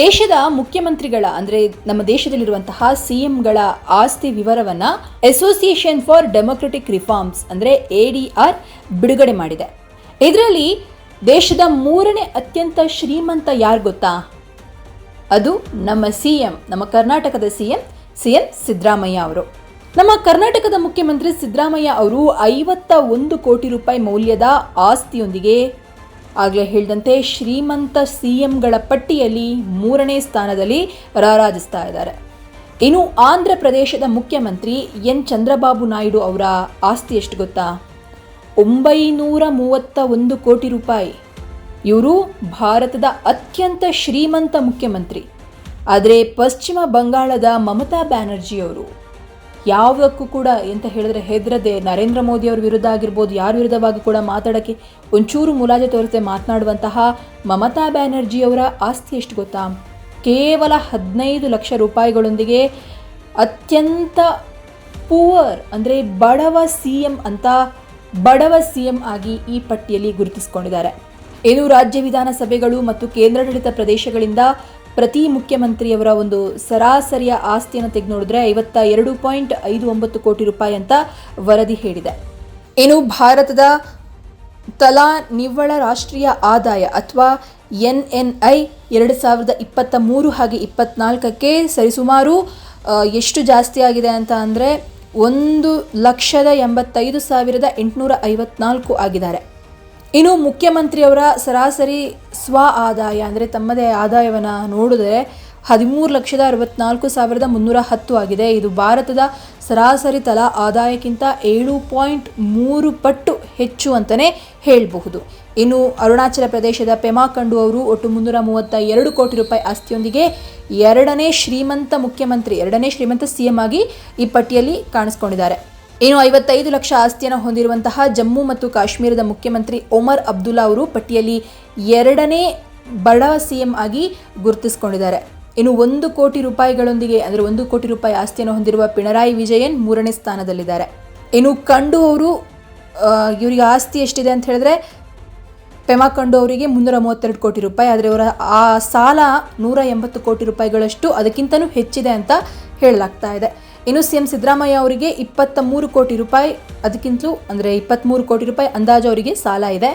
ದೇಶದ ಮುಖ್ಯಮಂತ್ರಿಗಳ, ಅಂದರೆ ನಮ್ಮ ದೇಶದಲ್ಲಿರುವಂತಹ ಸಿ ಎಂಗಳ ಆಸ್ತಿ ವಿವರವನ್ನು ಅಸೋಸಿಯೇಷನ್ ಫಾರ್ ಡೆಮೊಕ್ರೆಟಿಕ್ ರಿಫಾರ್ಮ್ಸ್ ಅಂದರೆ ಎ ಡಿ ಆರ್ ಬಿಡುಗಡೆ ಮಾಡಿದೆ. ಇದರಲ್ಲಿ ದೇಶದ ಮೂರನೇ ಅತ್ಯಂತ ಶ್ರೀಮಂತ ಯಾರು ಗೊತ್ತಾ? ಅದು ನಮ್ಮ ಸಿ ಎಂ ನಮ್ಮ ಕರ್ನಾಟಕದ C M C M Siddaramaiah ಅವರು. ನಮ್ಮ ಕರ್ನಾಟಕದ ಮುಖ್ಯಮಂತ್ರಿ ಸಿದ್ದರಾಮಯ್ಯ ಅವರು ಐವತ್ತ ಒಂದು ಕೋಟಿ ರೂಪಾಯಿ ಮೌಲ್ಯದ ಆಸ್ತಿಯೊಂದಿಗೆ ಆಗಲೇ ಹೇಳಿದಂತೆ ಶ್ರೀಮಂತ ಸಿ ಎಂಗಳ ಪಟ್ಟಿಯಲ್ಲಿ ಮೂರನೇ ಸ್ಥಾನದಲ್ಲಿ ರಾರಾಜಿಸ್ತಾ ಇದ್ದಾರೆ. ಇನ್ನು ಆಂಧ್ರ ಪ್ರದೇಶದ ಮುಖ್ಯಮಂತ್ರಿ ಎನ್. ಚಂದ್ರಬಾಬು ನಾಯ್ಡು ಅವರ ಆಸ್ತಿ ಎಷ್ಟು ಗೊತ್ತಾ? ಒಂಬೈನೂರ ಮೂವತ್ತ ಒಂದು ಕೋಟಿ ರೂಪಾಯಿ. ಇವರು ಭಾರತದ ಅತ್ಯಂತ ಶ್ರೀಮಂತ ಮುಖ್ಯಮಂತ್ರಿ. ಆದರೆ ಪಶ್ಚಿಮ ಬಂಗಾಳದ ಮಮತಾ ಬ್ಯಾನರ್ಜಿ ಅವರು ಯಾವುದಕ್ಕೂ ಕೂಡ ಎಂತ ಹೇಳಿದ್ರೆ ಹೆದರದೆ ನರೇಂದ್ರ ಮೋದಿ ಅವ್ರ ವಿರುದ್ಧ ಆಗಿರ್ಬೋದು, ಯಾರ ವಿರುದ್ಧವಾಗಿ ಕೂಡ ಮಾತಾಡೋಕ್ಕೆ ಒಂಚೂರು ಮುಲಾಜೆ ತೋರಿಸದೆ ಮಾತನಾಡುವಂತಹ ಮಮತಾ ಬ್ಯಾನರ್ಜಿ ಅವರ ಆಸ್ತಿ ಎಷ್ಟು ಗೊತ್ತಾ? ಕೇವಲ ಹದಿನೈದು ಲಕ್ಷ ರೂಪಾಯಿಗಳೊಂದಿಗೆ ಅತ್ಯಂತ ಪೂವರ್ ಅಂದರೆ ಬಡವ ಸಿ ಎಂ ಅಂತ ಬಡವ ಸಿ ಎಂ ಆಗಿ ಈ ಪಟ್ಟಿಯಲ್ಲಿ ಗುರುತಿಸಿಕೊಂಡಿದ್ದಾರೆ. ಏನು ರಾಜ್ಯ ವಿಧಾನಸಭೆಗಳು ಮತ್ತು ಕೇಂದ್ರಾಡಳಿತ ಪ್ರದೇಶಗಳಿಂದ ಪ್ರತಿ ಮುಖ್ಯಮಂತ್ರಿಯವರ ಒಂದು ಸರಾಸರಿಯ ಆಸ್ತಿಯನ್ನು ತೆಗೆದು ನೋಡಿದ್ರೆ ಐವತ್ತ ಎರಡು ಪಾಯಿಂಟ್ ಐದು ಒಂಬತ್ತು ಕೋಟಿ ರೂಪಾಯಿ ಅಂತ ವರದಿ ಹೇಳಿದೆ. ಇನ್ನು ಭಾರತದ ತಲಾ ನಿವ್ವಳ ರಾಷ್ಟ್ರೀಯ ಆದಾಯ ಅಥವಾ ಎನ್ ಎನ್ ಐ ಎರಡು ಸಾವಿರದ ಇಪ್ಪತ್ತ ಮೂರು ಹಾಗೆ ಇಪ್ಪತ್ನಾಲ್ಕಕ್ಕೆ ಸರಿಸುಮಾರು ಎಷ್ಟು ಜಾಸ್ತಿ ಆಗಿದೆ ಅಂತ ಅಂದರೆ ಒಂದು ಲಕ್ಷದ ಎಂಬತ್ತೈದು ಸಾವಿರದ ಎಂಟುನೂರ ಐವತ್ನಾಲ್ಕು ಆಗಿದ್ದಾರೆ. ಇನ್ನು ಮುಖ್ಯಮಂತ್ರಿಯವರ ಸರಾಸರಿ ಸ್ವ ಆದಾಯ, ಅಂದರೆ ತಮ್ಮದೇ ಆದಾಯವನ್ನು ನೋಡಿದ್ರೆ ಹದಿಮೂರು ಲಕ್ಷದ ಅರವತ್ನಾಲ್ಕು ಸಾವಿರದ ಮುನ್ನೂರ ಹತ್ತು ಆಗಿದೆ. ಇದು ಭಾರತದ ಸರಾಸರಿ ತಲಾ ಆದಾಯಕ್ಕಿಂತ ಏಳು ಪಾಯಿಂಟ್ ಮೂರು ಪಟ್ಟು ಹೆಚ್ಚು ಅಂತಲೇ ಹೇಳಬಹುದು. ಇನ್ನು ಅರುಣಾಚಲ ಪ್ರದೇಶದ ಪೆಮಾ ಕಂಡು ಅವರು ಒಟ್ಟು ಮುನ್ನೂರ ಮೂವತ್ತ ಎರಡು ಕೋಟಿ ರೂಪಾಯಿ ಆಸ್ತಿಯೊಂದಿಗೆ ಎರಡನೇ ಶ್ರೀಮಂತ ಮುಖ್ಯಮಂತ್ರಿ, ಎರಡನೇ ಶ್ರೀಮಂತ ಸಿ ಎಂ ಆಗಿ ಈ ಪಟ್ಟಿಯಲ್ಲಿ ಕಾಣಿಸ್ಕೊಂಡಿದ್ದಾರೆ. ಇನ್ನು ಐವತ್ತೈದು ಲಕ್ಷ ಆಸ್ತಿಯನ್ನು ಹೊಂದಿರುವಂತಹ ಜಮ್ಮು ಮತ್ತು ಕಾಶ್ಮೀರದ ಮುಖ್ಯಮಂತ್ರಿ ಒಮರ್ ಅಬ್ದುಲ್ಲಾ ಅವರು ಪಟ್ಟಿಯಲ್ಲಿ ಎರಡನೇ ಬಡ ಸಿ ಎಂ ಆಗಿ ಗುರುತಿಸಿಕೊಂಡಿದ್ದಾರೆ. ಇನ್ನು ಒಂದು ಕೋಟಿ ರೂಪಾಯಿಗಳೊಂದಿಗೆ, ಅಂದರೆ ಒಂದು ಕೋಟಿ ರೂಪಾಯಿ ಆಸ್ತಿಯನ್ನು ಹೊಂದಿರುವ ಪಿಣರಾಯಿ ವಿಜಯನ್ ಮೂರನೇ ಸ್ಥಾನದಲ್ಲಿದ್ದಾರೆ. ಇನ್ನು ಕಂಡು ಅವರು ಇವರಿಗೆ ಆಸ್ತಿ ಎಷ್ಟಿದೆ ಅಂತ ಹೇಳಿದ್ರೆ, ಪೆಮಾ ಕಂಡು ಅವರಿಗೆ ಮುನ್ನೂರ ಮೂವತ್ತೆರಡು ಕೋಟಿ ರೂಪಾಯಿ, ಆದರೆ ಅವರ ಆ ಸಾಲ ನೂರ ಎಂಬತ್ತು ಕೋಟಿ ರೂಪಾಯಿಗಳಷ್ಟು ಅದಕ್ಕಿಂತಲೂ ಹೆಚ್ಚಿದೆ ಅಂತ ಹೇಳಲಾಗ್ತಾ ಇದೆ. ಇನ್ನು ಸಿಎಂ ಸಿದ್ದರಾಮಯ್ಯ ಅವರಿಗೆ ಇಪ್ಪತ್ತ ಮೂರು ಕೋಟಿ ರೂಪಾಯಿ, ಅದಕ್ಕಿಂತಲೂ ಅಂದರೆ ಇಪ್ಪತ್ತ್ಮೂರು ಕೋಟಿ ರೂಪಾಯಿ ಅಂದಾಜು ಅವರಿಗೆ ಸಾಲ ಇದೆ.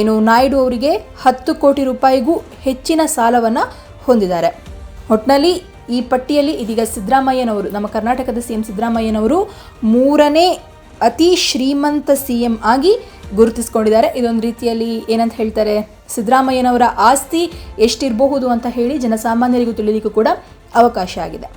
ಇನ್ನು ನಾಯ್ಡು ಅವರಿಗೆ ಹತ್ತು ಕೋಟಿ ರೂಪಾಯಿಗೂ ಹೆಚ್ಚಿನ ಸಾಲವನ್ನು ಹೊಂದಿದ್ದಾರೆ. ಒಟ್ಟಿನಲ್ಲಿ ಈ ಪಟ್ಟಿಯಲ್ಲಿ ಇದೀಗ ಸಿದ್ದರಾಮಯ್ಯನವರು, ನಮ್ಮ ಕರ್ನಾಟಕದ ಸಿ ಎಂ ಸಿದ್ದರಾಮಯ್ಯನವರು ಮೂರನೇ ಅತಿ ಶ್ರೀಮಂತ ಸಿ ಎಂ ಆಗಿ ಗುರುತಿಸ್ಕೊಂಡಿದ್ದಾರೆ. ಇದೊಂದು ರೀತಿಯಲ್ಲಿ ಏನಂತ ಹೇಳ್ತಾರೆ, ಸಿದ್ದರಾಮಯ್ಯನವರ ಆಸ್ತಿ ಎಷ್ಟಿರಬಹುದು ಅಂತ ಹೇಳಿ ಜನಸಾಮಾನ್ಯರಿಗೂ ತಿಳಿಲಿಕ್ಕೂ ಕೂಡ ಅವಕಾಶ ಆಗಿದೆ.